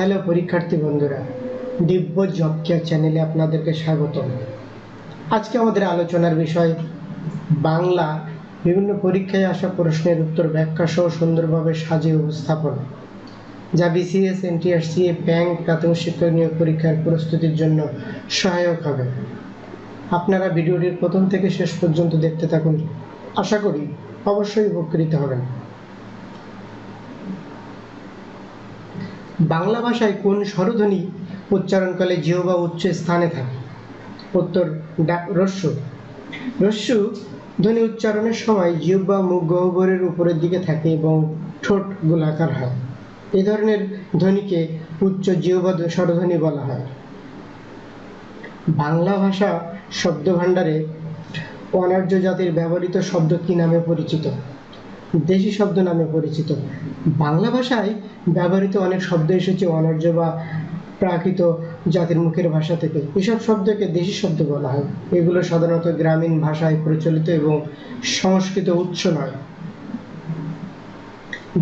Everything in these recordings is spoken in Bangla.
হ্যালো পরীক্ষার্থী বন্ধুরা, দিব্য জব চ্যানেলে আপনাদেরকে স্বাগতম। আজকে আমাদের আলোচনার বিষয়, বাংলা, বিভিন্ন পরীক্ষায় আসা প্রশ্নের উত্তর ব্যাখ্যা সহ সুন্দরভাবে সাজিয়ে উপস্থাপন। যা বিসিএস এনটিআরসিএ ব্যাংক প্রাথমিক শিক্ষক নিয়োগ পরীক্ষার প্রস্তুতির জন্য সহায়ক হবে। আপনারা ভিডিওটির প্রথম থেকে শেষ পর্যন্ত দেখতে থাকুন। আশা করি অবশ্যই উপকৃত হবেন। বাংলা ভাষায় কোন স্বরধ্বনি উচ্চারণকালে জিহ বা উচ্চ স্থানে থাকে? উত্তর রস্য। রস্য ধ্বনি উচ্চারণের সময় জিহ বা মুখ, গহ্বরের উপরের দিকে থাকে এবং ঠোঁট গোলাকার হয়। এই ধরনের ধ্বনিকে উচ্চ জিহ্বা স্বরধ্বনি বলা হয়। বাংলা ভাষা শব্দ ভাণ্ডারে অনার্য জাতির ব্যবহৃত শব্দ কি নামে পরিচিত? দেশি শব্দ নামে পরিচিত। বাংলা ভাষায় ব্যবহৃত অনেক শব্দ এসেছে, অনার্য বা প্রাকৃত জাতির মুখের ভাষা থেকে। এসব শব্দকে দেশি শব্দ বলা হয়। এগুলো সাধারণত গ্রামীণ ভাষায় প্রচলিত এবং সংস্কৃত উৎস নয়।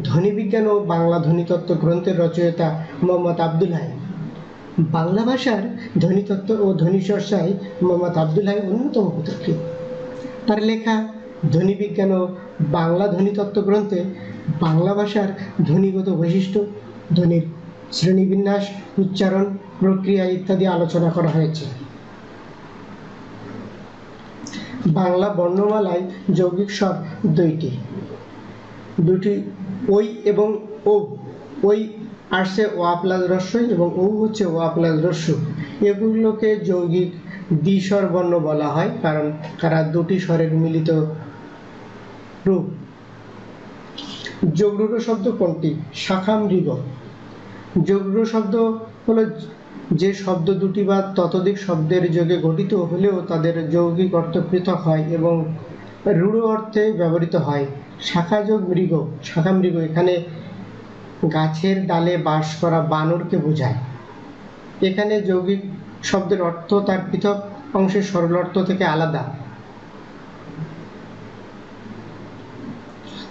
ধ্বনিবিজ্ঞান ও বাংলা ধ্বনিতত্ত্ব গ্রন্থের রচয়িতা মোহাম্মদ আব্দুল হাই। বাংলা ভাষার ধ্বনিতত্ত্ব ও ধ্বনি চর্চায় মোহাম্মদ আব্দুল হাই অন্যতম পথিকৃৎ তার লেখা ধ্বনিবিজ্ঞান ও বাংলা ধ্বনিতত্ত্ব গ্রন্থে বাংলা ভাষার ধ্বনিগত বৈশিষ্ট্য, ধ্বনির শ্রেণীবিন্যাস, উচ্চারণ, প্রক্রিয়া ইত্যাদি আলোচনা করা হয়েছে। বাংলা বর্ণমালায় যৌগিক স্বর দুইটি। দুটি ওই এবং ও ওই আসছে ওয়া প্লাস রস্যই এবং ও হচ্ছে ওয়া প্লাস রস্য। এগুলোকে যৌগিক দ্বিস্বর বর্ণ বলা হয়, কারণ তারা দুটি স্বরের মিলিত রূপ যোগরূঢ় শব্দ কোনটি? শাখা মৃগ যোগরূঢ় শব্দ হলো যে শব্দ দুটি বা ততোধিক শব্দের যোগে গঠিত হলেও তাদের যৌগিক অর্থ পৃথক হয় এবং রূঢ় অর্থে ব্যবহৃত হয়। শাখা যোগ মৃগ শাখা মৃগ এখানে গাছের ডালে বাস করা বানরকে বোঝায়। এখানে যৌগিক শব্দের অর্থ তার পৃথক অংশের সরল অর্থ থেকে আলাদা।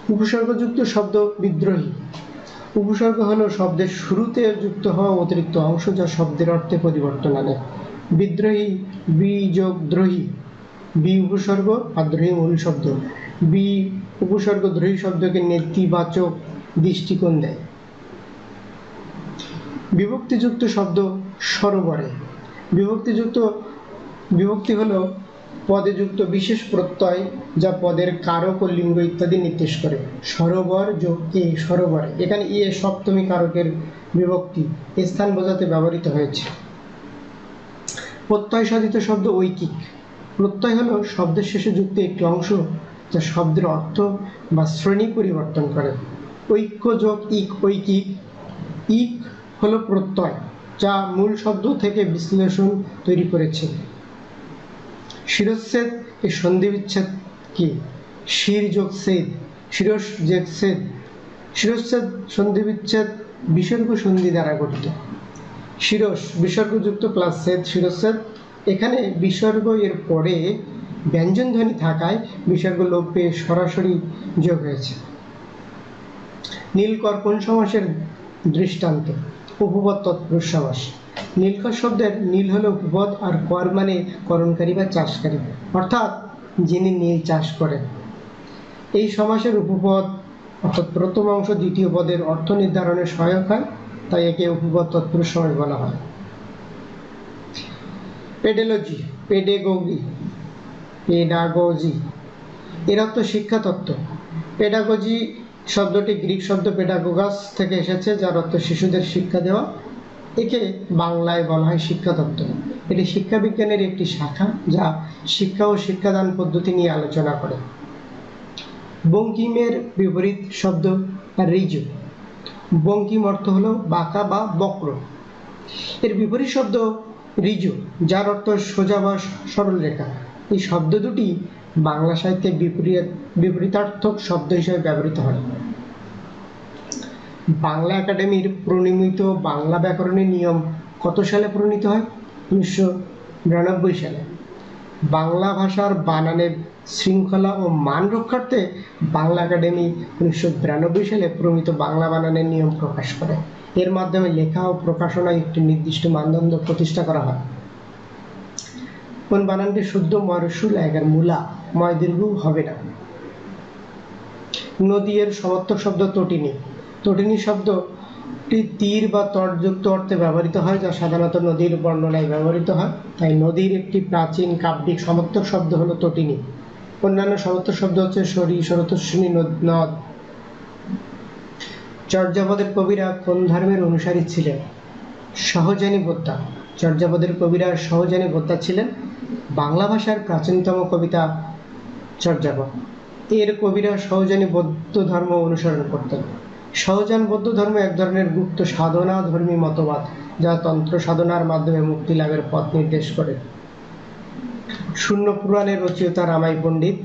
উপসর্গযুক্ত শব্দ বিদ্রোহী। উপসর্গ হলো শব্দের শুরুতে যুক্ত হওয়া অতিরিক্ত অংশ যা শব্দের অর্থে পরিবর্তন আনে। বিদ্রোহী, বি যোগ দ্রোহী। বি উপসর্গ আর দ্রোহী মূল শব্দ। বি উপসর্গ দ্রোহী শব্দকে নেতিবাচক দৃষ্টিকোণ দেয়। বিভক্তিযুক্ত শব্দ সরোবরে। বিভক্তিযুক্ত, বিভক্তি হলো পদে যুক্ত বিশেষ প্রত্যয় যা পদের কারক ও লিঙ্গ ইত্যাদি নির্দেশ করে। সরোবর যোগ এ সরোবর? এখানে এ সপ্তমী কারকের বিভক্তি। স্থান বোঝাতে ব্যবহৃত হয়েছে। প্রত্যয় সাধিত শব্দ ঐকিক। প্রত্যয় হলো শব্দের শেষে যুক্ত একটি অংশ যা শব্দের অর্থ বা শ্রেণি পরিবর্তন করে। ঐক্য যোগ ইক ঐকিক। ইক হলো প্রত্যয়, যা মূল শব্দ থেকে বিশ্লেষণ তৈরি করেছে। শিরচ্ছেদ এই সন্ধি বিচ্ছেদ কি? শির যোগ সেদ শিরস যোগ সেদ শিরচ্ছেদ সন্ধি বিচ্ছেদ বিসর্গ সন্ধি দ্বারা গঠিত। শিরস, বিসর্গযুক্ত প্লাস সেদ শিরচ্ছেদ এখানে বিসর্গ এর পরে ব্যঞ্জন ধ্বনি থাকায় বিসর্গ লোপ পেয়ে সরাসরি যোগ হয়েছে। নীলকর কোন সমাসের দৃষ্টান্ত? উপপদ তৎপুরুষ সমাস। নীলকর শব্দের নীল হলো উপপদ আর কর মানে করণকারী বা চাষকারী। অর্থাৎ যিনি নীল চাষ করেন। এই সমাসের উপপদ অর্থাৎ প্রথম অংশ দ্বিতীয় পদের অর্থ নির্ধারণে সহায়ক হয়, তাই একে উপপদ তৎপুরুষ সমাস বলা হয়। পেডেলজি, পেডেগোগি, পেডাগোজি, এর অর্থ শিক্ষা তত্ত্ব। পেডাগোজি শব্দটি গ্রিক শব্দ পেডাগোগাস থেকে এসেছে, যার অর্থ শিশুদের শিক্ষা দেওয়া। একে বাংলায় বলা হয় শিক্ষা তত্ত্ব এটি শিক্ষা বিজ্ঞানের একটি শাখা যা শিক্ষা ও শিক্ষাদান পদ্ধতি নিয়ে আলোচনা করে। বঙ্কিমের বিপরীত শব্দ রিজু। বঙ্কিম অর্থ হলো বাঁকা বা বক্র। এর বিপরীত শব্দ রিজু, যার অর্থ সোজা বা সরল রেখা। এই শব্দ দুটি বাংলা সাহিত্যে বিপরীত বিপরীতার্থক শব্দ হিসেবে ব্যবহৃত হয়। বাংলা একাডেমির প্রণীত বাংলা ব্যাকরণের নিয়ম কত সালে প্রণীত হয়? উনিশশো বিরানব্বই সালে। বাংলা ভাষার বানানে শৃঙ্খলা ও মান রক্ষার্থে বাংলা একাডেমি উনিশশো বিরানব্বই সালে প্রমিত বাংলা বানানের নিয়ম প্রকাশ করে। এর মাধ্যমে লেখা ও প্রকাশনায় একটি নির্দিষ্ট মানদণ্ড প্রতিষ্ঠা করা হয়। কোন বানানটি শুদ্ধ মরসুল একের মূলা ময় দীর্ঘ হবে না। নদী এর সমর্থক শব্দ তটিনী তটিনী শব্দটি তীর বা তটযুক্ত অর্থে ব্যবহৃত হয়, যা সাধারণত নদীর বর্ণনায় ব্যবহৃত হয়। তাই নদীর একটি প্রাচীন কাব্যিক সমর্থক শব্দ হলো তটিনী অন্যান্য সমর্থক শব্দ হচ্ছে সরি, সরতস্বিনী, নদ নদ। চর্যাপদের কবিরা কোন ধর্মের অনুসারী ছিলেন? সহজানী বোদ্ধা চর্যাপদের কবিরা সহজানী বোদ্ধা ছিলেন। বাংলা ভাষার প্রাচীনতম কবিতা চর্যাপদ। এর কবিরা সহজানী বৌদ্ধ ধর্ম অনুসরণ করতেন। সহজান বৌদ্ধ ধর্ম এক ধরনের গুপ্ত সাধনা, ধর্মী মতবাদ, যা তন্ত্র সাধনার মাধ্যমে মুক্তি লাভের পথ নির্দেশ করে। শূন্য পুরাণের রচয়িতা রামাই পণ্ডিত।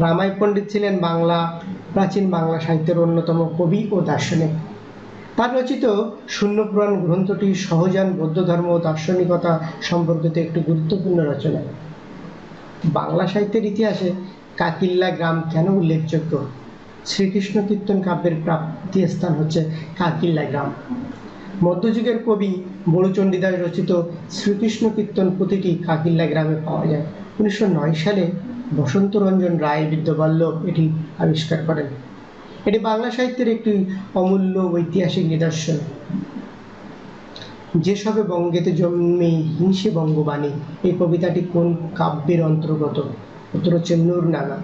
রামাই পণ্ডিত ছিলেন বাংলা, প্রাচীন বাংলা সাহিত্যের অন্যতম কবি ও দার্শনিক। তার রচিত শূন্য পুরাণ গ্রন্থটি সহজান বৌদ্ধ ধর্ম ও দার্শনিকতা সম্পর্কিত একটি গুরুত্বপূর্ণ রচনা। বাংলা সাহিত্যের ইতিহাসে কাকিল্লা গ্রাম কেন উল্লেখযোগ্য? শ্রীকৃষ্ণ কীর্তন কাব্যের প্রাপ্তি স্থান হচ্ছে কাকিল্লা গ্রাম। মধ্যযুগের কবি বড়ুচণ্ডীদাস রচিত শ্রীকৃষ্ণ কীর্তন প্রতিটি কাকিল্লা গ্রামে পাওয়া যায়। উনিশশো নয় সালে বসন্ত রঞ্জন রায় বিদ্যাবল্লভ এটি আবিষ্কার করেন। এটি বাংলা সাহিত্যের একটি অমূল্য ঐতিহাসিক নিদর্শন। যেসবে বঙ্গেতে জন্মে হিংসে বঙ্গবাণী, এই কবিতাটি কোন কাব্যের অন্তর্গত? উত্তর হচ্ছে নূরনামা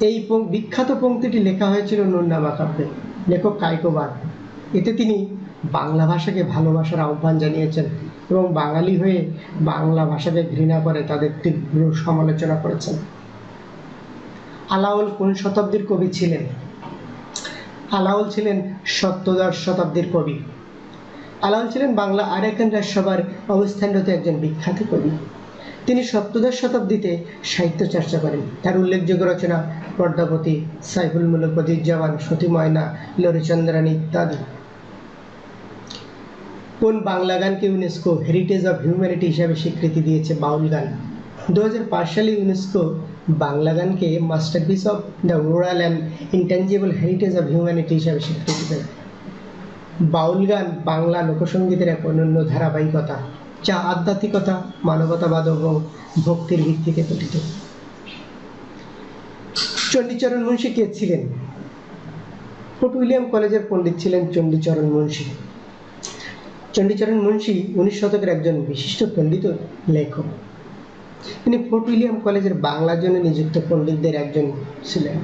এই বিখ্যাত পঙ্ক্তিটি লেখা হয়েছিল নূরনামা কাব্যে লেখক কায়কোবাদ এতে তিনি বাংলা ভাষাকে ভালোবাসার আহ্বান জানিয়েছেন এবং বাঙালি হয়ে বাংলা ভাষাকে ঘৃণা করে তাদের তীব্র সমালোচনা করেছেন। আলাউল কোন শতাব্দীর কবি ছিলেন? আলাউল ছিলেন সপ্তদশ শতাব্দীর কবি। আলাউল ছিলেন বাংলা আরাকান রাজসভার অবস্থানরত একজন বিখ্যাত কবি। তিনি সপ্তদশ শতাব্দীতে সাহিত্য চর্চা করেন। তার উল্লেখযোগ্য রচনা পর্দাপতি সাইফুল মুলক জওয়ান, সতী ময়না, লরিচন্দ্রানী ইত্যাদি। কোন বাংলা গানকে ইউনেস্কো হেরিটেজ অফ হিউম্যানিটি হিসাবে স্বীকৃতি দিয়েছে বাউল গান? দু হাজার পাঁচ সালে ইউনেস্কো বাংলা গানকে masterpiece of the oral and intangible heritage of humanity হিসাবে স্বীকৃতি দেয়। বাউল গান বাংলা লোকসঙ্গীতের এক অনন্য ধারাবাহিকতা। যা আধ্যাত্মিকতা মানবতাবাদ এবং ভক্তির ভিত্তিতে গঠিত। চণ্ডীচরণ মুন্সী কে ছিলেন? ফোর্ট উইলিয়াম কলেজের পণ্ডিত ছিলেন চণ্ডীচরণ মুন্সী। চণ্ডীচরণ মুন্সী উনিশ শতকের একজন বিশিষ্ট পণ্ডিত লেখক। তিনি ফোর্ট উইলিয়াম কলেজের বাংলার জন্য নিযুক্ত পণ্ডিতদের একজন ছিলেন,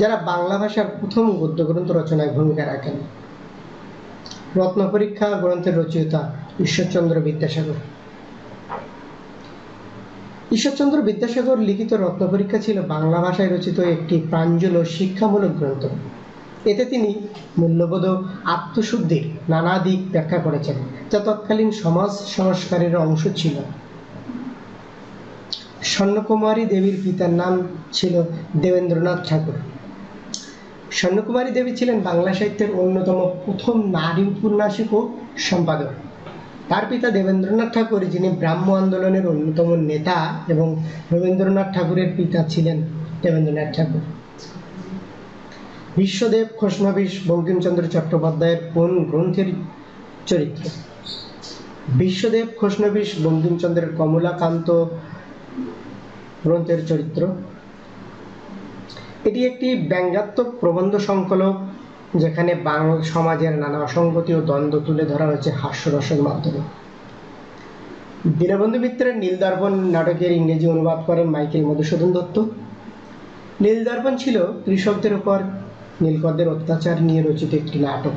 যারা বাংলা ভাষার প্রথম গদ্য গ্রন্থ রচনায় ভূমিকা রাখেন। রত্ন পরীক্ষা, গ্রন্থের রচয়িতা ঈশ্বরচন্দ্র বিদ্যাসাগর। ঈশ্বরচন্দ্র বিদ্যাসাগর লিখিত রত্ন পরীক্ষা ছিল বাংলা ভাষায় রচিত একটি প্রাঞ্জল ও শিক্ষামূলক গ্রন্থ। এতে তিনি মূল্যবোধ আত্মশুদ্ধির নানা দিক ব্যাখ্যা করেছেন, যা তৎকালীন সমাজ সংস্কারের অংশ ছিল। স্বর্ণকুমারী দেবীর পিতার নাম ছিল দেবেন্দ্রনাথ ঠাকুর। স্বর্ণকুমারী দেবী ছিলেন বাংলা সাহিত্যের অন্যতম প্রথম নারী উপন্যাসিক ও সম্পাদক। তার পিতা দেবেন্দ্রনাথ ঠাকুর, যিনি ব্রাহ্ম আন্দোলনের অন্যতম নেতা এবং রবীন্দ্রনাথ ঠাকুরের পিতা ছিলেন দেবেন্দ্রনাথ ঠাকুর। বিশ্বদেব খোসনবিশ বঙ্কিমচন্দ্র চট্টোপাধ্যায়ের কোন গ্রন্থের চরিত্র? বিশ্বদেব খোসনবিশ বঙ্কিমচন্দ্রের কমলাকান্ত গ্রন্থের চরিত্র। এটি একটি ব্যঙ্গাত্মক প্রবন্ধ সংকলক যেখানে বাংলা সমাজের নানা অসঙ্গতি ও দ্বন্দ্ব তুলে ধরা হয়েছে হাস্যরসের মাধ্যমে। দীনবন্ধু মিত্রের নীলদর্পণ নাটকের ইংরেজি অনুবাদ করেন মাইকেল মধুসূদন দত্ত। নীলদর্পণ ছিল কৃষকদের উপর নীলকরদের অত্যাচার নিয়ে রচিত একটি নাটক।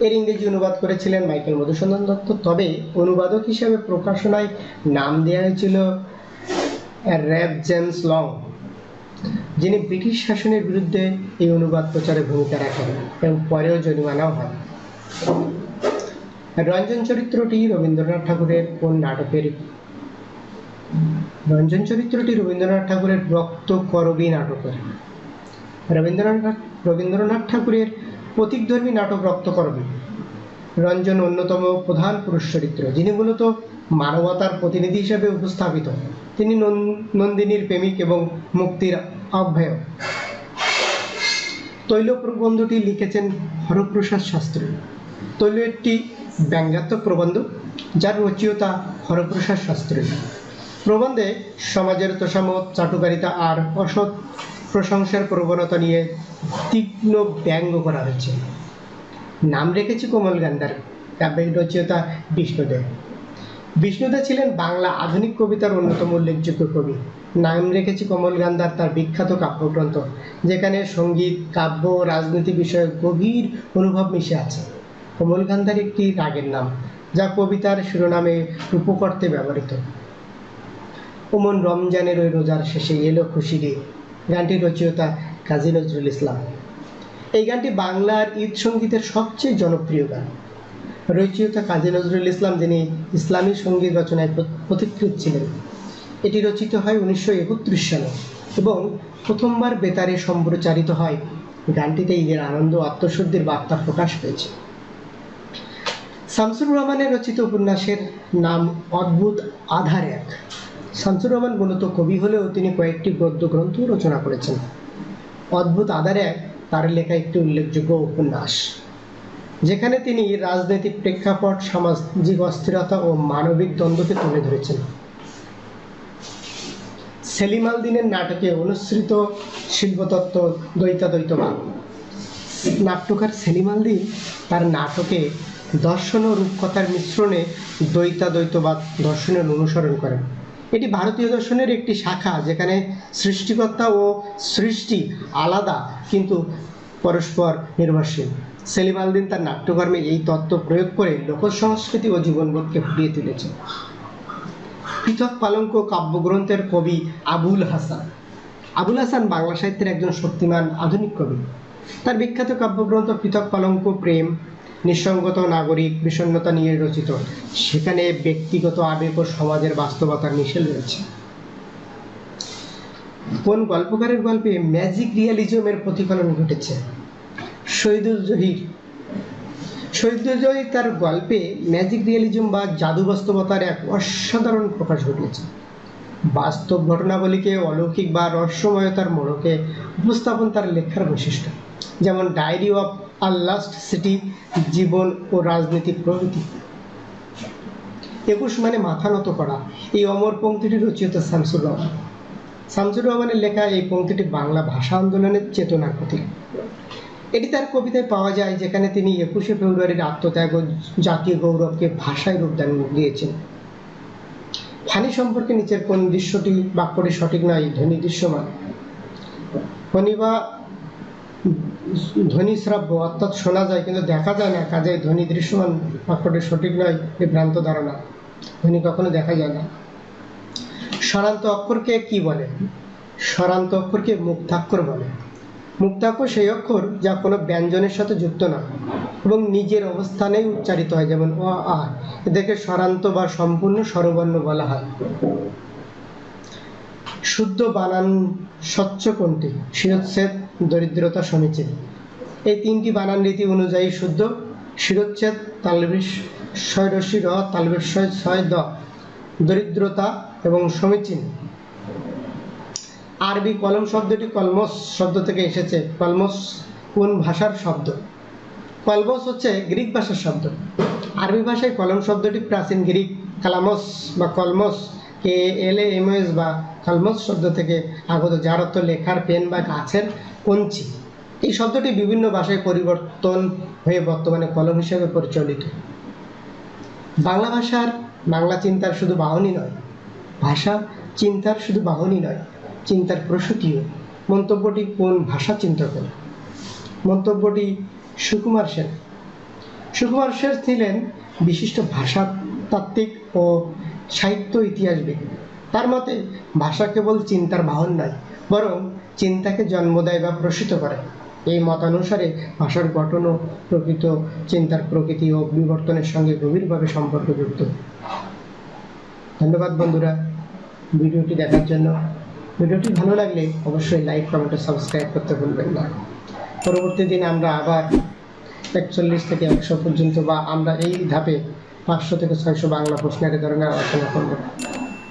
এর ইংরেজি অনুবাদ করেছিলেন মাইকেল মধুসূদন দত্ত। তবে অনুবাদক হিসেবে প্রকাশনায় নাম দেওয়া হয়েছিল র্যাব জেমস লং। যিনি ব্রিটিশ শাসনের বিরুদ্ধে এই অনুবাদ প্রচারে ভূমিকা রাখেন এবং পরেও জরিমানাও হয়। রঞ্জন চরিত্রটি রবীন্দ্রনাথ ঠাকুরের কোন নাটকের? রঞ্জন চরিত্রটি রবীন্দ্রনাথ ঠাকুরের রক্ত করবী নাটকের। রবীন্দ্রনাথ রবীন্দ্রনাথ ঠাকুরের প্রতীকধর্মী নাটক রক্ত করবী। রঞ্জন অন্যতম প্রধান পুরুষ চরিত্র। যিনি মূলত মানবতার প্রতিনিধি হিসেবে উপস্থাপিত। তিনি নন- নন্দিনীর প্রেমিক এবং মুক্তির আহ্বায়ক। তৈল প্রবন্ধটি লিখেছেন হরপ্রসাদ শাস্ত্রী। তৈল একটি ব্যঙ্গাত্মক প্রবন্ধ, যার রচয়িতা হরপ্রসাদ শাস্ত্রী। প্রবন্ধে সমাজের তোষামত চাটুকারিতা আর অসৎ প্রশংসার প্রবণতা নিয়ে তীক্ষ্ণ ব্যঙ্গ করা হয়েছে। নাম রেখেছি কোমল গান্ধার। কাব্যিক রচয়িতা বিষ্ণুদেব বিষ্ণুদেব ছিলেন বাংলা আধুনিক কবিতার অন্যতম উল্লেখযোগ্য কবি। নাম রেখেছি কমল গান্ধার তার বিখ্যাত কাব্যগ্রন্থ, যেখানে সংগীত, কাব্য রাজনীতি বিষয়ে গভীর অনুভব মিশে আছে। কমল গান্ধার একটি রাগের নাম, যা কবিতার শিরোনামে রূপকর্তে ব্যবহৃত। ওমন রমজানের ওই রোজার শেষে এলো খুশিরে গানটির রচয়িতা কাজী নজরুল ইসলাম। এই গানটি বাংলার ঈদ সঙ্গীতের সবচেয়ে জনপ্রিয় গান। রচয়িতা কাজী নজরুল ইসলাম, যিনি ইসলামী সংগীত রচনায় পথিকৃৎ ছিলেন। এটি রচিত হয় উনিশশো একত্রিশ সালে এবং প্রথমবার বেতারে সম্প্রচারিত হয়। গানটিতে ঈদের আনন্দ আত্মশুদ্ধির বার্তা প্রকাশ পেয়েছে। শামসুর রহমানের রচিত উপন্যাসের নাম অদ্ভুত আধার এক। শামসুর রহমান মূলত কবি হলেও তিনি কয়েকটি গদ্য গ্রন্থ রচনা করেছেন। অদ্ভুত আধার এক তার লেখা একটি উল্লেখযোগ্য উপন্যাস, যেখানে তিনি রাজনৈতিক প্রেক্ষাপট, সামাজিক অস্থিরতা ও মানবিক দ্বন্দ্বকে তুলে ধরেছেন। সেলিম আল দিনের নাটকে অনুসৃত শিল্পতত্ত্ব দ্বৈতাদ্বৈতবাদ। নাট্যকার সেলিম আল দিন তার নাটকে দর্শন ও রূপকথার মিশ্রণে দ্বৈতাদ্বৈতবাদ দর্শনের অনুসরণ করেন। এটি ভারতীয় দর্শনের একটি শাখা যেখানে সৃষ্টিকর্তা ও সৃষ্টি আলাদা, কিন্তু পরস্পর নির্ভরশীল। সেলিম আল দিন তার নাট্যকর্মে এই তত্ত্ব প্রয়োগ করে লোক সংস্কৃতি ও জীবনবোধকে ফুটিয়ে তুলেছে। পৃথক পালঙ্ক কাব্যগ্রন্থের কবি আবুল হাসান। আবুল হাসান বাংলা সাহিত্যের একজন শক্তিমান আধুনিক কবি। তার বিখ্যাত কাব্যগ্রন্থ পৃথক পালঙ্ক, প্রেম নিঃসঙ্গত নাগরিক বিষণ্ণতা নিয়ে রচিত। সেখানে ব্যক্তিগত আবেগ ও সমাজের বাস্তবতার মিশেল রয়েছে। কোন গল্পকারের গল্পে ম্যাজিক রিয়ালিজমের প্রতিফলন ঘটেছে? শহীদুল জহির। শহীদুল জহির তার গল্পে ম্যাজিক রিয়ালিজম বা জাদু বাস্তবতার এক অসাধারণ প্রকাশ ঘটিয়েছে। বাস্তব ঘটনাবলীকে অলৌকিক বা রহস্যময়তার মোড়কে উপস্থাপন তার লেখার বৈশিষ্ট্য। যেমন diary of a last city জীবন ও রাজনীতি প্রভৃতি। একুশ মানে মাথা নত করা। এই অমর পঙ্ক্তিটি রচিত শামসুর রহমান। শামসুর রহমানের লেখা এই পঙ্ক্তিটি বাংলা ভাষা আন্দোলনের চেতনার প্রতীক। এটি তার কবিতায় পাওয়া যায়, যেখানে তিনি একুশে ফেব্রুয়ারির আত্মত্যাগ ও জাতীয় গৌরবকে ভাষায় রূপদান দিয়েছেন। ফানি সম্পর্কে নিচের কোন দৃশ্যটি বাক্যটি সঠিক নয় ধ্বনি দৃশ্যমান। ফণি বা ধ্বনি শ্রাব্য, অর্থাৎ শোনা যায়, কিন্তু দেখা যায় না, কাজে ধ্বনি দৃশ্যমান বাক্যটি সঠিক নয় এই ভ্রান্ত ধারণা। ধ্বনি কখনো দেখা যায় না। স্বরান্ত অক্ষরকে কি বলে? স্বরান্ত অক্ষরকে মুক্তাক্ষর বলে। মুক্তাক্ষর সেই অক্ষর যা কোনো ব্যঞ্জনের সাথে যুক্ত নয় এবং নিজের অবস্থানেই উচ্চারিত হয়, যেমন অ, আ। এদেরকে স্বরান্ত বা সম্পূর্ণ স্বরবর্ণ বলা হয়। শুদ্ধ বানান স্বচ্ছ কোনটি? শিরোচ্ছেদ দরিদ্রতা সমীচীন এই তিনটি বানান রীতি অনুযায়ী শুদ্ধ। শিরোচ্ছেদ তালবিস ছয় রশি র তালবিস ছয় ছয় দ। দরিদ্রতা এবং সমীচীন। আরবি কলম শব্দটি কলমস শব্দ থেকে এসেছে। কলমস কোন ভাষার শব্দ? কলমস হচ্ছে গ্রিক ভাষার শব্দ। আরবি ভাষায় কলম শব্দটি প্রাচীন গ্রিক কালামস বা কলমস, কে এল এম এস বা কালমস শব্দ থেকে আগত যার অর্থ লেখার পেন বা গাছের কঞ্চি। এই শব্দটি বিভিন্ন ভাষায় পরিবর্তন হয়ে বর্তমানে কলম হিসেবে পরিচালিত। বাংলা ভাষার বাংলা চিন্তার শুধু বাহনই নয়, ভাষা চিন্তার শুধু বাহনই নয়, চিন্তার প্রসূতিও। মন্তব্যটি কোন ভাষা চিন্তা করে? মন্তব্যটি সুকুমার সেন। সুকুমার সেন ছিলেন বিশিষ্ট ভাষাতাত্ত্বিক ও সাহিত্য ইতিহাসবিদ। তার মতে ভাষা কেবল চিন্তার বাহন নয়, বরং চিন্তাকে জন্ম দেয় বা প্রসূত করে। এই মতানুসারে ভাষার গঠন ও প্রকৃত চিন্তার প্রকৃতি ও বিবর্তনের সঙ্গে গভীরভাবে সম্পর্কযুক্ত ধন্যবাদ বন্ধুরা ভিডিওটি দেখার জন্য। ভিডিওটি ভালো লাগলে অবশ্যই লাইক, কমেন্ট সাবস্ক্রাইব করতে ভুলবেন না। পরবর্তী দিন আমরা আবার একচল্লিশ থেকে একশো পর্যন্ত বা আমরা এই ধাপে পাঁচশো থেকে ছয়শো বাংলা প্রশ্নের ধরনের আলোচনা করব।